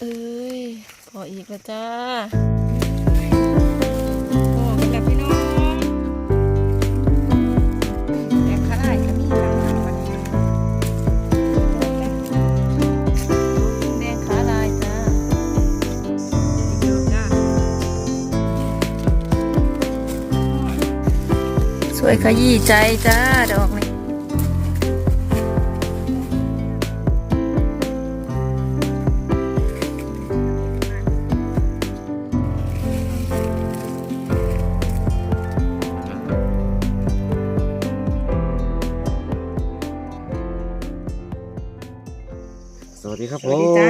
เอ้ยพออีกแล้วจ้าพอกันแล้วพี่น้องแอบขาได้ก็มีค่ะวันนี้แดงขาลายจ้าเยอะสวยขยี้ใจจ้าดอก สวัสดีครับสผวัสดีมจ้า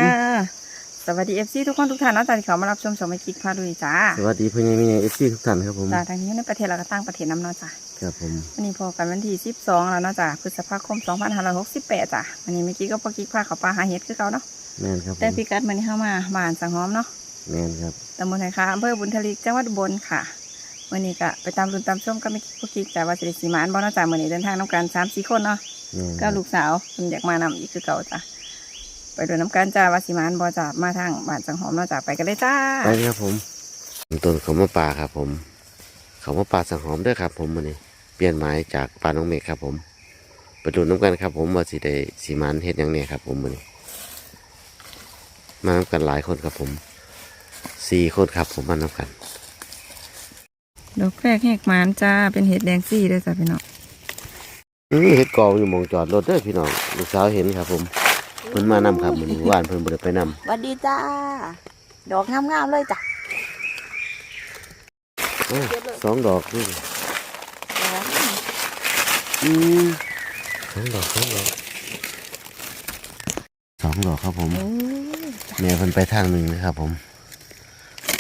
สวัสดีเอฟซีทุกคนทุกท่านนะตอนที่เขามารับชมสมัยกิกพาดุยจ้าสวัสดีเพื่อนยังมีเอฟซีทุกท่านครับผมจ้าทางนี้ในประเทศเราก็ตั้งประเทศน้ำเนอจ้าครับผมวันนี้พอกันวันที่สิบสองแล้วเนาะจ้าพฤษภาคมสองพันห้าร้อยหกสิบแปดจ้าวันนี้เมื่อกี้ก็พอกิกพาเขาปลาหาเห็ดคือเขาเนาะแม่นครับผแต่มพี่กัดมันนี้เข้ามาบ้านสังหอมเนาะแม่นครับตำบลไหนคะอำเภอบุญทลีจังหวัดอุบลค่ะวันนี้ก็ไปตามรุนตามส้มก็ไม่คิดพวกกิกจ้าว่าจะได้สีมานบ่เนาะจ้าวันนี้เดินทางน้ำกันสามสี่คนเนาะ แม่นคก็รับลูกสาวเพิ่นอยากมานำอีกคือเก่าจ้า ไปดูน้ำกันจ้าวาสิมานบ่จ้ามาทางบ้านสังหอมเนาะจ้าไปกันเลยจ้าไปครับผมต้นเขามาป่าครับ ผม เขามาป่าสังหอมด้วยครับ ผมวันนี้เปลี่ยนหมายจากป่าน้องเมฆครับ ผม ไปดูน้ำกันครับ ผมว่าสิได้สีมันเฮ็ดหยังเนี่ยครับ ผมวันนี้มาน้ำกันหลายคนครับ ผมสี่คนครับ ผมมาน้ำกันดอกแรกแหกหมานจ้าเป็นเห็ดแดงซี่ด้วยจ้ะพี่น้องอื้อเฮ็ดกองอยู่หมองจอดรถเด้อพี่น้องลูกสาวเห็นครับ ผม เพิ่นมานำครับมื้อนี้ว่านเพิ่นบ่ได้ไปนำสวัสดีจ้า ดอกงามๆเลยจ้ะอ้าวสองดอกนี่อืมสองดอกสองดอกสองดอกครับผมแม่เพิ่นไปทางหนึ่งนะครับ ผม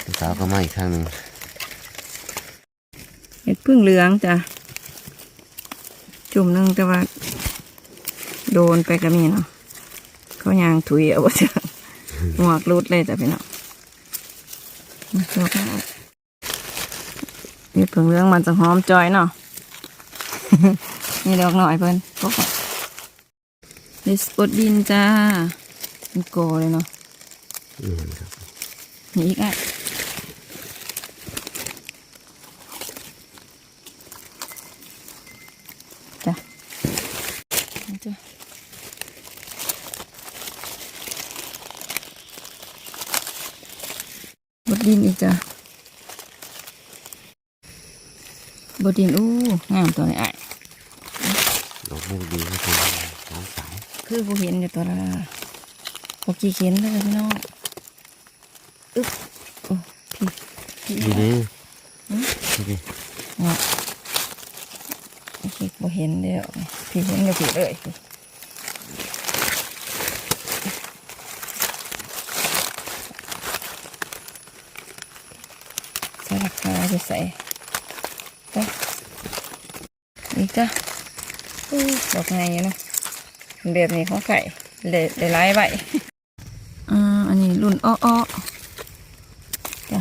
ลูกสาวก็มาอีกทางหนึ่งเห็ดพึ่งเหลืองจ้ะ จุ่มหนึงแต่ว่า โดนไปก็มีเนาะ เขายางถุยเอาไว้จ้ะหมวกรุดเลยจ้ะพี่น้องมาชอบมากเห็ดพึ่งเหลืองมันจะหอมจอยเนาะนี่ดอกหน่อยเพิ่นพวกดิสปดดินจ้าเป็นโกเลยเนาะนี่ครับมีอีกอะจ้ะนี่จ้ะบดดินอีกจ้ะ บดดินอู้งามตัวนี้อะดอกมูดีครับผมสองสายคือผู้เห็นอยู่ตัวละพอกี่เข็นเลยพี่น้องอึ๊บโอ้พี่พี่ดีนี่อืมดีนี่เนาะพี่บ่เห็นเดียวพี่เห็นอยู่พี่เลยพี่ใส่ราคาจะใส่จ้ะอีก จ้ะอู้ดอกไงอยู่เนาะแบบนี้ของไข่เลยเลยไล่ไว้อ่าอันนี้รุ่นอ้อๆจ้ะ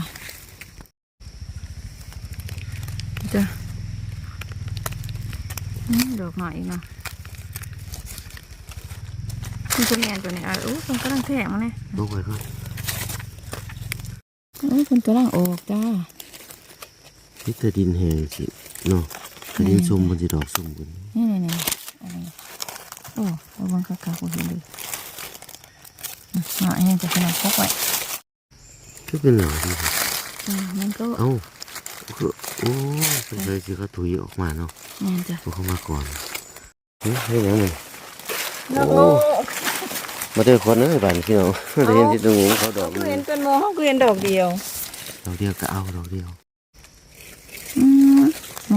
จ้ะอืมดอกหน่อยอีกเนาะมันจะเรียนตัวนี้อะอู้มันกำลังแทงมาเนี่ยลูกไว้ก่อนอู้มันกำลังออกจ้านี่แต่ดินแห้งสิเนาะ ถ้าดินซุ่มมันสิดอกซุ่มกันนี่นี่นี่อันนี้โอ้ระวังกากากูเห็นเลยอะหน่อยยังจะขนาดพกไว้ก็เป็นหลังดีครับอืมมันก็เอ้าคือโอ้สงสัยสิเขาถุยออกมาเนาะนี่จ้ะเพราะเขามาก่อนเฮ้ยเฮ้ยยังไงนกโอ้มาเจอคนนะบ้านพี่น้องได้เห็นที่ตรงหูเขาดอกกูนึเห็นงเป็นโมเขากูเห็นดอกเดียวดอกเดียวก็เอาดอกเดียวอืมมัน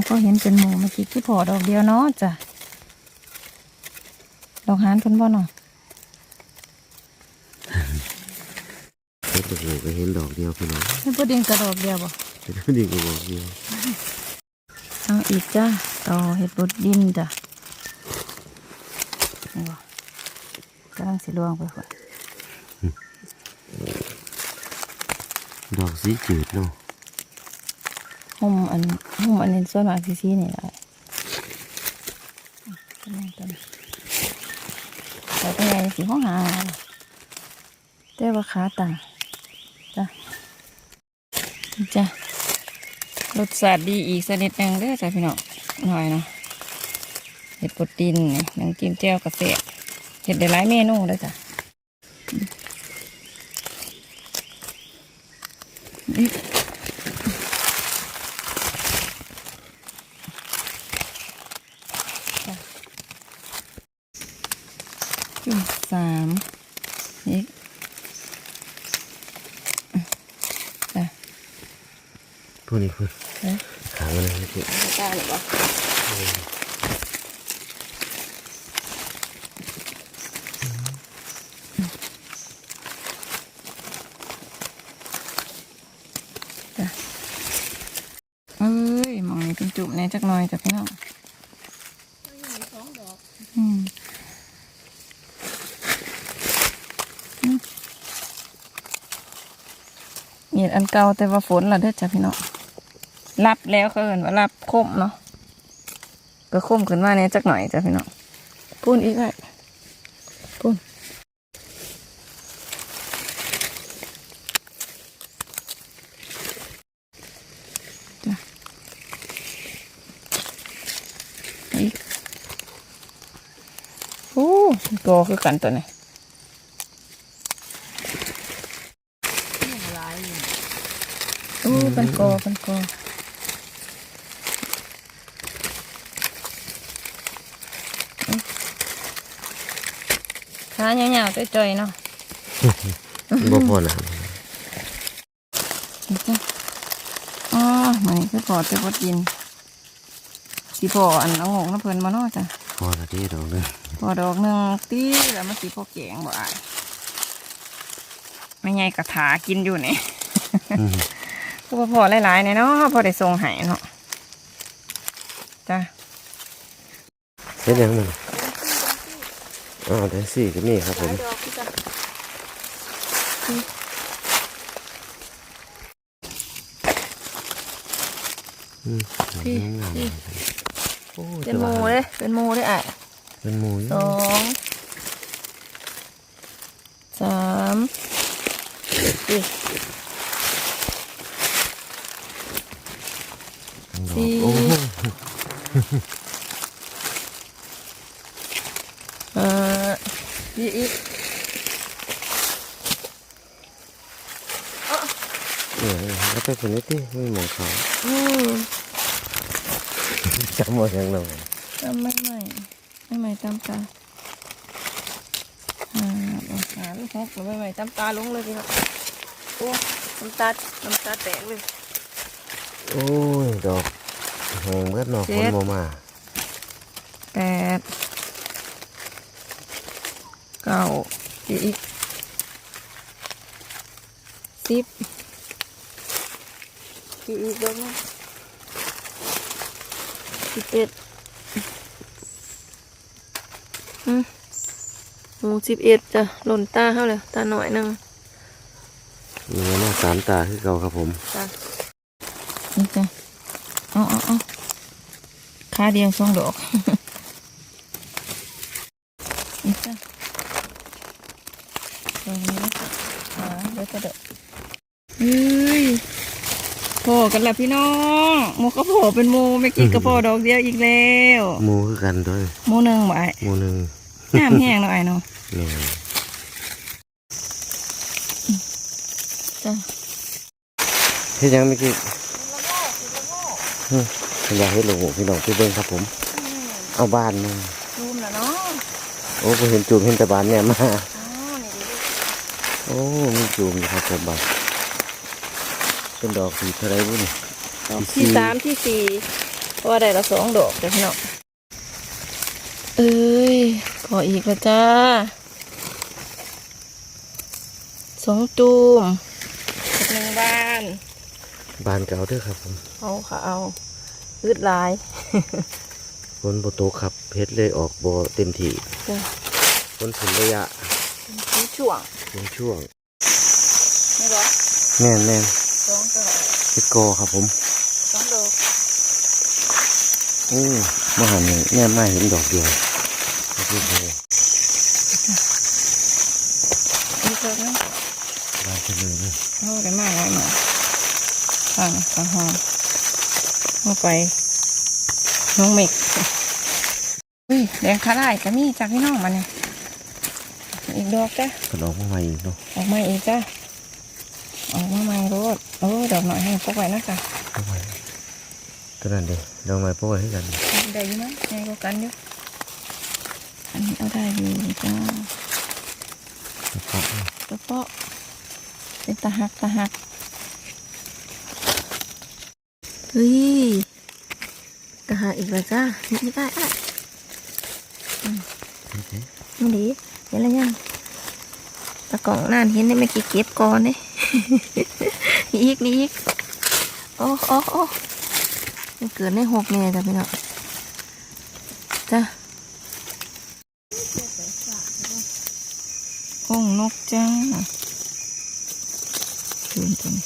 ก็เห็นเป็นโมเมื่อกี้คือพอดอกเดียวเนาะจ้ะดอกหานเพิ่นบ่เนาะเห็นดอกเดียวก็เห็นดอกเดียวพี่น้องให้พอดีกระดอกเดียวบ่เห็นดอกเดียวก็ดอกเดียวเอาอีกจ้าต่อเห็ดบดดินจ้ะนี่วะกำลังสิลวงไปก่อนดอกสีจืดเนาะ หุ่มอันหุ่มอันนี้ส่วนมากซีซีนี่แหละกำลังต้นแต่เป็นไงสีห้องหาแต่ว่าขาต่างจ้ะจ้ะรสชาติดีอีกสนิดนึงเด้อจ้ะพี่น้องหน่อยเนาะเห็ดปดดินนี่น้ำจิ้มแจ่วกระเสียเห็ดได้หลายเมนูเลยจ้ะอีกจ้ะจุ่มสามอีกจ้ะ พวกนี้คือเอ๊ะขามันนะพี่ไม่กล้าหรอวะจ้ะเอ้ยหมองนี้เป็นจุ่มแน่จักหน่อยจ้ะพี่น้องอืมอืมนี่อันเก่าแต่ว่าฝนละเด้อจ้ะพี่น้อง รับแล้วเขาเอินว่ารับคมเนาะก็คมขึ้นมาเนี่ยจักหน่อยจ้ะพี่น้องพูนอีกไอ้พูนอีกโอ้โตคือกันตัวนี้โอ้เป็นกอเป็นกอ ขาเหนียวๆจ่อยๆเนาะบ่พอนะนี่จ้ะอ๋อมันนี่คือพอจะพอกินสีพออันเอางงน้ำเพลินมาเนาะจ้ะพอละที่ดอกเด้อพอดอกหนึ่งตีแล้วมาสีพอแกงบ่อายไม่ไงกระถากินอยู่นี่อืมคือว่าพอหลายๆเนี่ยเนาะพอได้ทรงใหายเนาะจ้ะเฮ็ดหยังมัน อ๋อเดี๋ยวสี่ก็มีครับผมดอกที่จ้ะอืมพี่พี่โอ้เป็นหมูเลยเป็นหมูเลยอะเป็นหมูอยู่สองสามสี่สี่ โอ้โห เออ ยี่อีกเออแล้วไปคนนี้ที่ไม่มองเขาอืมจำหมดยังเราจำไม่ใหม่ไม่ใหม่ตามตาอ่าเอาหาลูกฮกหรือไม่ใหม่ตามตาลงเลยพี่ครับโอ้น้ำตาน้ำตาแตกเลยโอ้ยดอกแหงเบิดเนอกเจ็คนดบ่มาแปด เก้ายี่อีกสิบยี่อีกแล้วนะสิบเอ็ดอืมหมูสิบเอ็ดจ้ะหล่นตาเขาเลยตาหน่อยหนึงมีหน้าสามตาคือเก่าครับผมจ้ะนี่จ้ะเอาเอาเอาขาเดียวสองดอก นี่จ้ะตรงนี้นะอ่าเดี๋ยวจะเดอกเฮ้ยโผล่ กันแล้วพี่น้องหมูกระโผล่เป็นหมูไม่กินกระโผล่ดอกเดียวอีกแล้วหมูคือกันด้วยหมูหนึ่งบ่ไอ้หมูหนึ่งน้ำแห้งเนาะไอ้เนาะเนี่ยจ้ะเฮ็ดหยังไม่กี่อยากเฮ็ดหลงพี่น้องไปเบิ่งครับผม เอาบ้านมารูมแล้วเนาะโอ้ผมเห็นจูมเห็นแต่บ้านเนี่ยมาอ๋อนี่ดิโอ้มีจูมอยู่ครับผมบ้าน เป็นดอกสีเท่าไรบุ่นดอกที่สามที่สี่เพราะว่าได้ละสองดอกจ้ะพี่น้องเอ้ยขออีกแล้วจ้าสองตูมกับหนึ่งบ้านบ้านเก่าเด้อครับผมเอาค่ะเอาอืดหลายฝนบ่ตกครับเพชรเลยออกบ่เต็มที่จ้ะฝนถึงระยะมีช่วงเป็นช่วงไม่บอกแม่นแม่นสองตัวเฮ็ ดกอครับผมสองดอกโอ้มาหันนี่แม่มาเห็นดอกเดียวโอเคมีเพิ่มนะจะเลยนะโอ้ได้มากเลยหน่อยฟังฟังหอมเข้าไป น้องเมกอุ้ยแดงคาร่ายก็มีจากพี่น้องมาเนี่ยอีกดอกจ้ะก็ออกมาใหม่อีกเนาะออกมาอีกจ้ะออกมาใหม่ รถโอ้ดอกหน่อยให้พวกไว้นะจ๊ะเอาไว้ตัวนั้นเด้ดอกไม้พวกไว้ให้กันได้อยังไหมใหญ่กว่ากันอยู่อั นนี้เอาได้อยู่จ้านะครับกระเพาะเป็นตะหักตะหักเฮ้ยตะหักอีกแล้วจ้านี่ได้อะมันดีเห็นแล้วยังตะกล่องนั่นเห็นได้ไม่กี่เก็บก่อนเนี่ยอีกนี่อีกโอ้โอ้โอ้มันเกิดในหกเนี่ยจ้ะพี่น้องจ้ะห้องนกจ้าคืนตัวนี้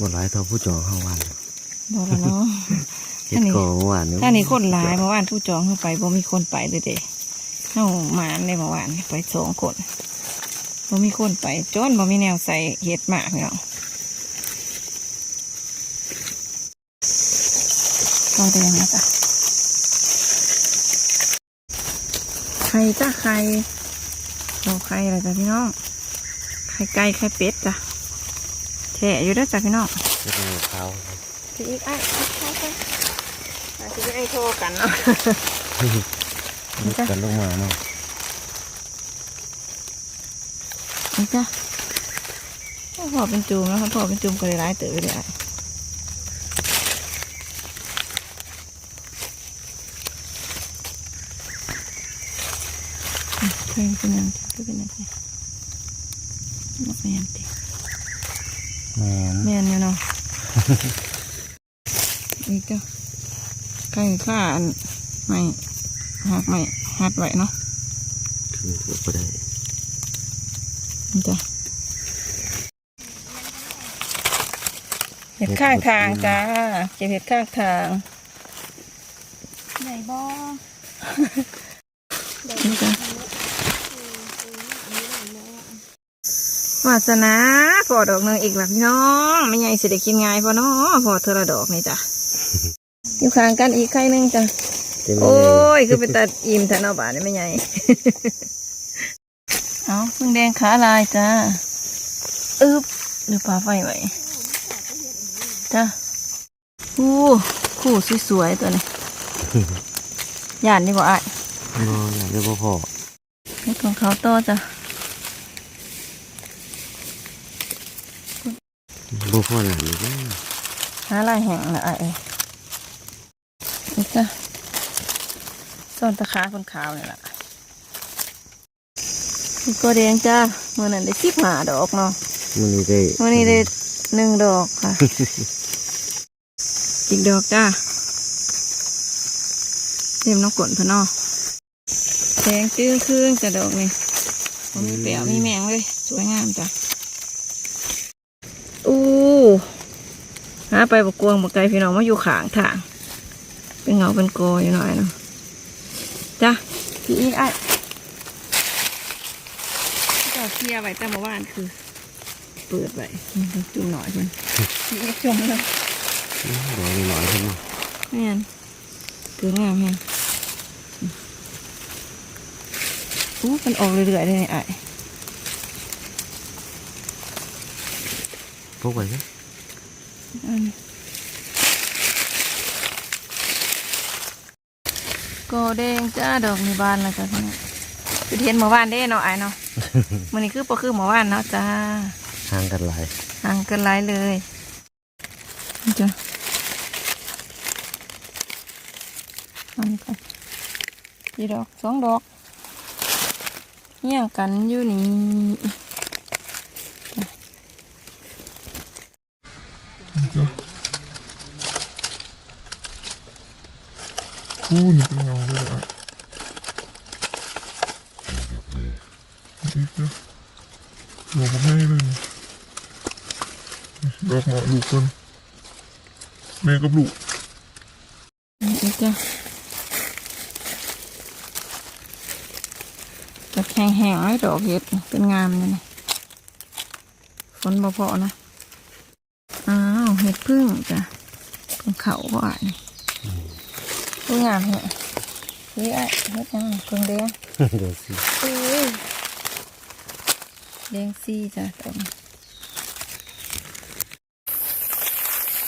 บนหลายเท่าผู้จองเข้าวันบอกแล้วเนาะเฮ็ดก่อเมื่อวานถ้านี่คนหลายเมื่อวานผู้จองเข้าไปบ่มีคนไปเลยเด้เข้าหมานเลยเมื่อวานไปสองคน บ่มีคนไปจนบ่มีแนวใส่เห็ดหมากเนาะก็แดงนะจ๊ะไข่จ้ะไข่โอ้ไข่อะไรจ้ะพี่น้องไข่ไก่ไข่เป็ดจ้ะแฉะอยู่เด้อจ้ะพี่น้องจะเป็นขาวพี่อีกไอ้ไอ้ไอ้ไอ้ไอ้ที่ไอ้โทรกันเนาะจ้ะกันลงมาเนาะ นี่จ้ะพอเป็นจูมแล้วครับพอเป็นจูมก็เลยร้ายเต๋อเลยอะเคยเป็นยังเคยเป็นยังไงมาเป็นยังติแม่นแม่นอยู่เนาะนี่จ้ะไก่ข้าอันไม่หักไม่หัดไว้เนาะคือก็ได้นี่ จ้ะเห็ดข้างทางจ้าเก็บเห็ดข้างทางไหนบ่นี่จ้ะวาสนาพอดอกหนึงอีกหลักพี่น้องไม่ใหญ่สิได้กินง่ายพอเนาะพอเธอละดอกนี่จ้ะอยู่ข้างกันอีกไข่หนึงจ้ะเต็มเลโอ้ยยคือเป็นตาอิ่มแทนเอาบาทนี่ไม่ใหญ่ เอาเพิ่งแดงขาลายจ้าอึบดูปลาไฟไว้จ้าอู้คู่สวยๆตัวนี้ย่านนี่บ่อายนอนอย่างเดียวบ่พอนี่ของเขาต่อจ้ะบ่พอหนังนี่เด้อหาลายแห้งละอายนี่จ้ะซ่อนตะขาคนขาวนี่ล่ะนี่ ก็แดงจ้าเมื่อนั้นได้สิบหาดอกเนาะมื้อนี้ได้วันนี้ได้หนึ่งดอกค่ะ อีกดอกจ้าเต็มน้ำกลนพะเนอแดงจื้อครึ่งจะดอกนี่บ่มีเปลี่ยวมีแมงเลย สวยงามจ้ะอู้หาไปบกกวงบกไก่พี่น้องมาอยู่ขางทาง เป็นเงาเป็นโกอยู่หน่อยเนาะจ้ะพี่อีกไอ้ที่ เราเคลียร์ไว้แต่เมื่อวานคือ เปิดไว้จุ่มหน่อยเพิ่นนี่จมเลยดอกน้อยๆเพิ่นเนาะแม่นเกิดงามแฮงอู้มันออกเรื่อยๆเลยเนี่ยไอ้พวกไว้นะอันก็แดงจ้าดอกในบ้านแล้วจ้ะพี่น้อง คือเห็นเมื่อวานได้เนาะไอ้เนาะมันนี้คือปอคือเมื่อวานเนาะจ้าห่างกันหลายห่างกันหลายเลยนี่จ้ะอันนี้ก่อนกี่ดอกสองดอกเหี่ยงกันอยู่นี่คู่นี่เป็นเงาเลยอะนี่จ้ะหัวผมให้เลยนี่ ดอกหมอลูกกันแม่กับลูกนี่จ้ะดอกแห้งๆไว้ดอกเห็ดนี่เป็นงามเลยนี่คนบ่พอนะอ้าวเห็ดพึ่งจ้ะเป็นเขาก็อะนี่พึ่งงามเหรอเฮ้ยไอ้เฮ็ดยังพึ่งแดงเดี๋ยวสิอุ้ยแดงซี่จ้ะตรง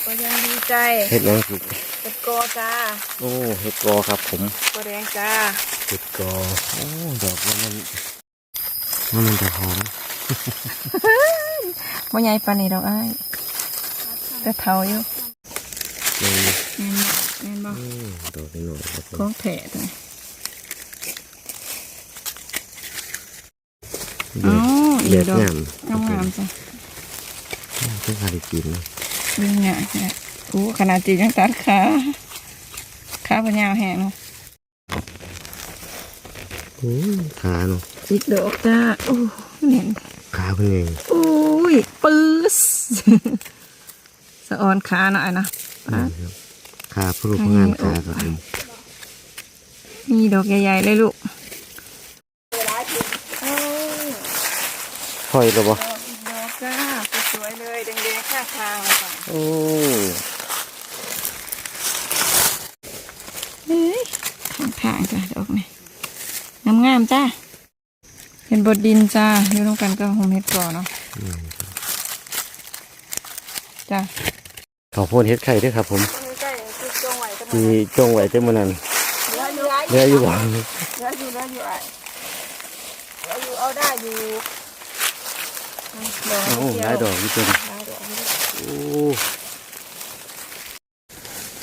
ก็ยังดี ใจเฮ็ดหยังสิเห็ดกอจ้าโอ้เฮ็ดกอครับผมก็แดงจ้าเฮ็ดกอโอ้ดอกมันมันมันมันจะหอมบ่ใหญ่ปานนี้ดอกไอ้ายแต่เท่าอยู่แม่นบ่แม่นบ่แม่นบ่อืมดอกน้อยๆครับผมของแท้ตัวนี้เดือดเดืเดืออดดดอกงามงามงามๆจ้ะเพิ่งหาได้กินนะดึงเนี่ยเนี่ย โอ้ขนาดจียังตัดขาขาปัญญาวแห้งเนาะโอ้ยขาเนาะอีกดอกจ้าโอ้เห็นขาเป็นไงโอ้ยปื๊สสะออนขาหน่อยนะนี่ครับขาผู้รูปงานขาครับผมมีดอกใหญ่ๆเลยลูกถอยแล้วบ่ดอกอีกดอกจ้าสวยๆเลยแดงๆข้างทางเลยจ้ะโอ้ เฮ้ยข้างทางจ้ะดอกนี่งามๆจ้าเป็น บดดินจ้าอยู่ตรงกันก็โฮมเฮ็ดก่อนเนาะจ้าขอโพดเฮ็ดไข่ด้วยครับ ผมใช่คือจงไหวกันที่จงไว้เต็มมันนั้นเหลืออยู่เหลืออยู่บ่เหลืออยู่เหลืออยู่ไอ้เหลืออยู่เอาได้อยู่ดอกโอ้หลายดอกอยู่ตัวนี้หลายดอกโอ้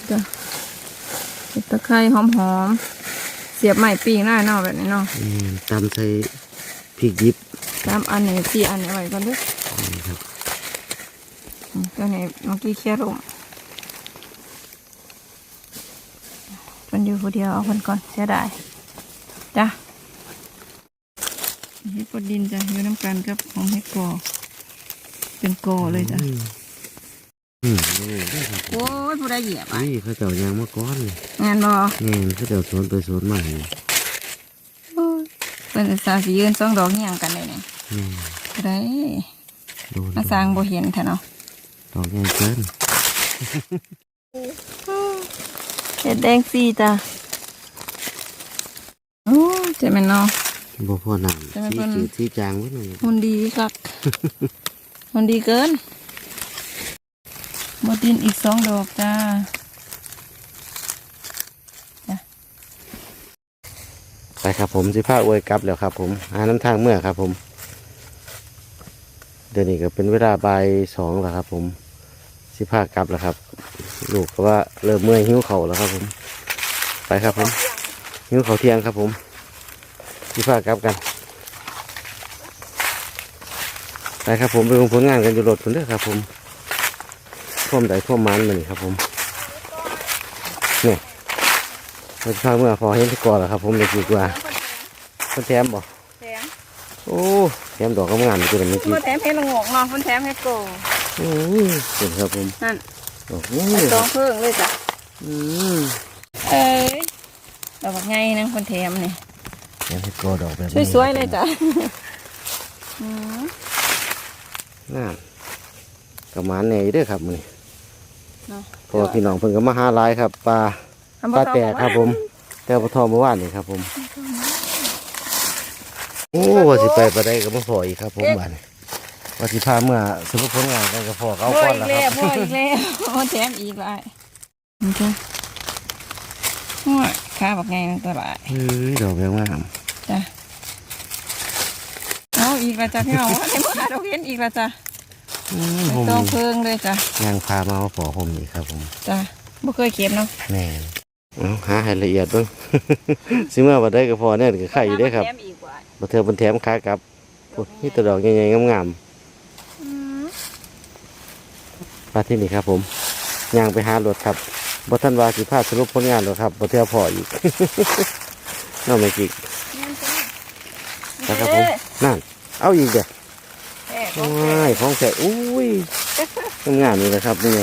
จ้ะเห็ดตะไคร้หอมๆเสียบใหม่ปีงได้เนาะแบบนี้เนาะอืมตำใส่ พริกดิบตามอันนี้สี่อันนี้ไว้ก่อนเด้วยนี่ครับตัวนี้เมื่อกี้เคลียร์ลงมันอยู่คนเดียวเอาคนก่อนเสียดายจ้ะเฮ็ดปดดินจ้ะอยู่น้ำกันกับของเฮ็ดกอเป็นกอเลยจ้ะอืมอืมนี่ได้ครับโอ้ยผู้ใดเหยียบอะนี่เขาเจ้ายางมาก้อนนี่งานบอนี่เขาเจ้าสวนไปสวนมานี่ เป็นสาสียืนสองดอกเหี่ยงกันเลยเนี่ยอืมผู้ใดโดนมาสร้างบ่เห็นแท้เนาะดอกใหญ่เกินเห็ดแดงสีจ้ะโอ้เจ็บแม่นเนาะบ่พอน้จะำไม่สีเพิ่จืดสีจางไว้หน่อยหุ่นดีครับหุ่นดีเกินบดินอีกสองดอกจ้า ไป ครับผมสิพาอวยกลับแล้วครับ ผมหาน้ำทางเมื่อครับ ผม เดี๋ยวนี้ก็เป็นเวลาบ่ายสองแล้วครับ ผมสิพากลับแล้วครับ ลูกก็ว่าเริ่มเมื่อยหิวเข่าแล้วครับ ผม ไปครับผมหิวเข่าเที่ยงครับ ผมสิพากลับกันไปครับผมไปลงผลงานกันอยู่รถคนเด้อครับ ผมท่วมใดท่วมมันมันครับผมเนี่ย เราจะพาเมื่อพอเห็นที่ก่อนแล้วครับ ผมเลยดีกว่าคนแถมบ่แถมโอ้แถมดอกก็งามอยู่ตัวนี้คุจีณแถมเฮ็ดละโงกเนาะคุณแถมเฮ็ดโกโอ้ยเห็นครับผมนั่นดอกนี้สองเพิ่งเลยจ้ะอืมเอ้ยดอกไงนังคนแถมนี่แถมให้กอดอกแบบนี้สวยๆเลยจ้ะอืมน่ากับหมาแหน่อยู่เด้อครับมื้อนี้เนาะเพราะว่าพี่น้องเพิ่นก็มาหาหลายครับปลาอัน ปลาต่อแตกครับผม แต่ปลาทองเมื่อวานนี่ครับผม โอ้ว่าสิไปปลาได้ก็บ่พออีกครับ ผมบ้านนี้ว่าสิพาเมื่อสุภผลงานกันก็พอก็เอาพ่อก่อนอีกแล้วแล้ควรับพ่ออีกแล้วพ่อแถมอีกเลยนี่จ้ะโอ้ยขาบักไงมันตัวหลายเฮ้ยดอกแพงมากจ้ะเอาอีกและจ้ะพี่น้องว่าในเมื่อเราเห็นอีกและจ้ะอืมไม่ผมต้องเพิ่งเลยจ้ะยังพามาเอาปอผมนี่ครับผมจ้ะบ่เคยเก็บเนาะแม่น เอาหาให้ละเอียดเบ้างซื้อมาบ่ได้ก็พอเนี่ยก็ไข่อยู่ได้อครับแถมอีกว่าบ่เทื่อเพิ่นแถมขากลับโอ้ยนี่ตัวดอกใหญ่ๆงามอืมๆมาที่นี่ครับ ผมย่างไปหารถครับบ่ทันว่าสิพาสรุปผลงานหรอกครับบ่เทื่อพออีกน้องแม่กิกนั่นจ้ะนะครับผมนั่นเอาอีกเด้อ แม่ขโอ้องแท้ยของแท้อุ้ย งามๆนี่แหละครับนี่ไง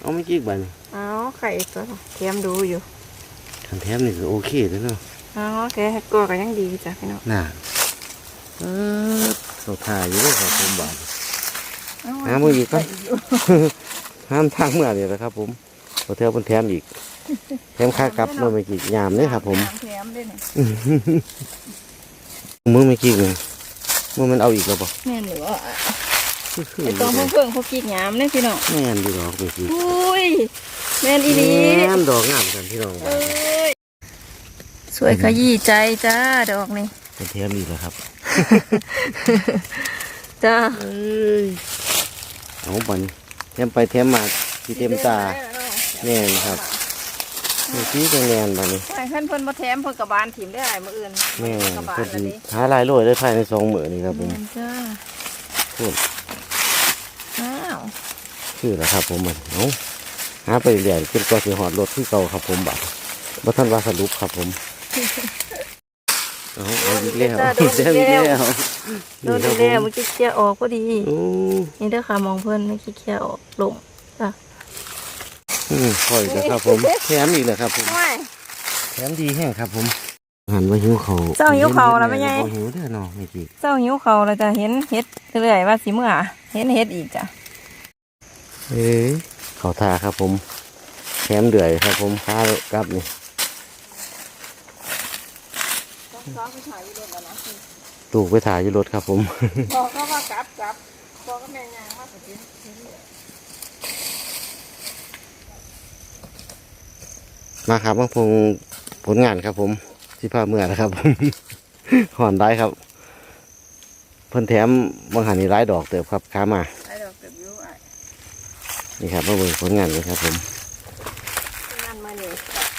เอาไม่กิกบัดนี้ เอาไข่ตัวแถมดูอยู่คันแถมนี่คือโอเคเด้อเนาะเอาแกเฮ็ดกลัวก็ยังดีจ้ะพี่น้องน่าเออเขาถ่ายอยู่เด้อครับผมบาดหามืออีกก่อนห้ามทางเมื่อนี่แหละครับ ผมพอเที่ยวบนแถมอีกแถมค่ากลับเมื่อไม่กี่ยามเนี่ยครับ ผมแถมด้วยเนี่ยมือไม่กี่เลยมือมันเอาอีกแล้วปะแม่นหรือว่าคือ ไอ้ตองเพิ่งเพิ่งเขากินหยามเนี่ยพี่น้องแม่นดีดอกไม่กี่อุ้ยแม่นอีนีแม่นดอกงามกันพี่น้องเอ้ยสวยขยี้ใจจ้าดอกนี่เป็นแถมอีกแล้วครับจ้าเอ้ยเอาบันแถมไปแถมมาที่เต็มตาแน่นครับนี่ที่จังแน่นบันนี้ไอ้เพิ่นเพิ่นมาแถมเพิ่นกับบานถิ่มได้หลายมื้ออื่นแม่นกับบานเพิ่นอันสินี้หาหลายโลได้ภายในสองมื้อนี่ครับผมแม่นจ้าพูดอ้าว คือแล้วครับ ผมมันเอาหาไปเรื่อยๆจนกว่าสิหอดรถที่เก่าครับ ผมบัดบ่ทันว่าสรุปครับ ผมเอาเอาอีกแล้วจ้าโดนแถมอีอีกกแล้แล้ววโดนนี่อีครับผมกแล้วเมื่อกี้เคลียร์ออกพอดีโอ้นี่เด้อค่ะมองเพิ่นเมื่อกี้เคลียร์ออกลงจ้าอืมพออีกแล้วครับ ผมแถมอีกแล้วครับผมว้ายแถมดีแห้งครับ ผมหันว่าหิวเขาเจ้าหิวเขาแล้วไหมยายบ่หิวเด้อเนาะไม่กี่เจ้าหิวเขาวแล้วจะเห็นเฮ็ดเรื่อยๆว่าสิเมื่อเห็นเฮ็ดอีกจ้ะ เอ้ยเขาทาครับผมแถมเดือยครับผมค้ากลับนี่ตูกไปถ่ายอยู่รถครับผม บอกเขาว่ากลับกลับบอกก็แม่ยางมาสิมาครับมาพงผลงานครับผมที่ภาพเมื่อนะครับผมหอนได้ครับ เพิ่นแถมบางหันนี่ร้ายดอกเติบครับค้ามา ไอ้ดอกเก็บอยู่ไอ้ นี่ครับมาเบิ่งผลงานเลยครับผมงานมานี่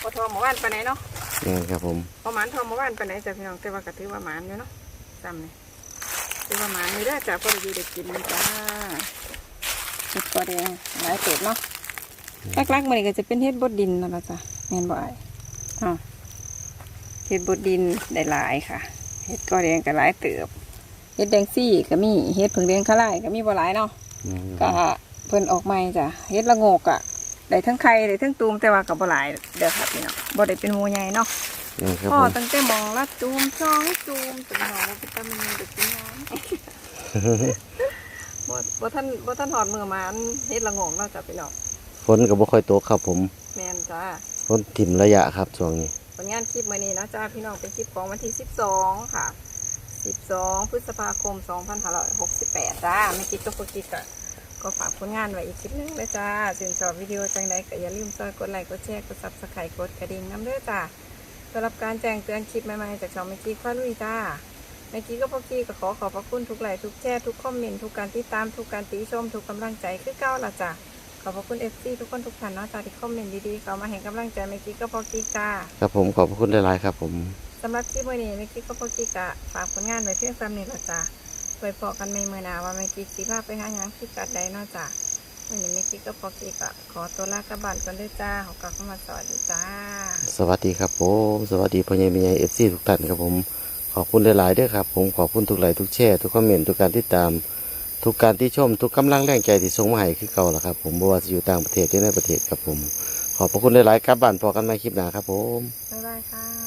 พอทอหมู่บ้านไปไหนเนาะนี่ครับผมพอหมานทอหมู่บ้านไปไหนจ้ะพี่น้องแต่ว่าก็ถือว่าหมานอยู่เนาะจำนี่ถือว่าหมานมีได้อจ้ะพอได้อยู่ได้กินนี่จ้าเฮ็ดก็แดงหลายเป็ดเนาะลักๆมันนี่ก็จะเป็นเฮ็ดบดดินนั่นแหละจ้ะแม่นบ่ไอ้อ้าวเฮ็ดบดดินได้หลายค่ะเฮ็ดก็แดงก็หลายเติบเฮ็ดแดงซี่ก็มีเฮ็ดผึ่งแดงข้าไร่ก็มีบ่หลายเนาะก็ เพิ่นออกใหม่จ้ะเฮ็ดละโงกอะได้ทั้งไข่ได้ทั้งตูมแต่ว่ากับบ่หลายเด้อครับพี่น้องบ่ได้เป็นหมูใหญ่เนาะนี่ครับพ่อผมตั้งแต่มองละตูมสองตูมตัวน้องว่าเป็นตามันเด็กกินน้ำบ่บ่ทันบ่ทันหอดมือมาอันเฮ็ดละโงกเนาะจ้ะพี่น้องฝนก็บ่ค่อยตกครับผมแม่นจ้าฝนถิ่มระยะครับช่วงนี้ผลงานคลิปมื้อนี้นะจ้าพี่น้องเป็นคลิปของวันที่ 12 ค่ะ 12 พฤษภาคม 2568จ้าไม่คิดก็บ่คิดก็ ก็ฝากผลงานไว้อีกคลิปหนึงเลยจ้าสินชอบวิดีโอจังใดก็อย่าลืมซอยกดไลค์กดแชร์กดซับสไครต์กดกระดิ่งน้ำเด้อจ้าสำหรับการแจ้งเตือนคลิปใหม่ๆจากช่องเมกี้ข้าลุยจ้าเมกี้ก็พอกี้ก็ขอขอบพระคุณทุกไลค์ทุกแชร์ทุกคอมเมนต์ทุกการติดตามทุกการติชมทุกกำลังใจคือเก้าละจ้าขอบพระคุณเอฟซีทุกคนทุกท่านเนาะจ้าที่คอมเมนต์ดีๆเขามาให้กำลังใจเมกี้ก็พอกี้จ้าครับผมขอบพระคุณหลายๆครับผมสำหรับคลิปวันนี้เมกี้ก็พอกี้กะฝากผลงานไว้เพียงซ้ำนี้ละจ้า ไว้พอกันไม่เมื่อหนาว่าเมกี้สีภาพไปหาหยังคลิปกัดใดเนาะจ้าวันนี้เมกี้ก็พอกี้ก็ขอตัวลากลับบ้านก่อนด้วยจ้าขอกลับเข้ามาสวัสดีจ้า สวัสดีครับผมสวัสดีพ่อใหญ่แม่ใหญ่เอฟซีทุกท่านครับผมขอบคุณหลายๆเด้วยครับผมขอบคุณทุกไลค์ทุกแชร์ทุกคอมเมนต์ทุกการติดตาม ทุกการที่ชมทุกกำลังแรงใจที่ส่งมาให้คือเก่าแล้วครับผมบ่ว่าจะอยู่ต่างประเทศหรือในประเทศครับผม ขอบพระคุณหลายๆครับบ้านพอกันใหม่คลิปหน้าครับผมบ๊ายบายค่ะ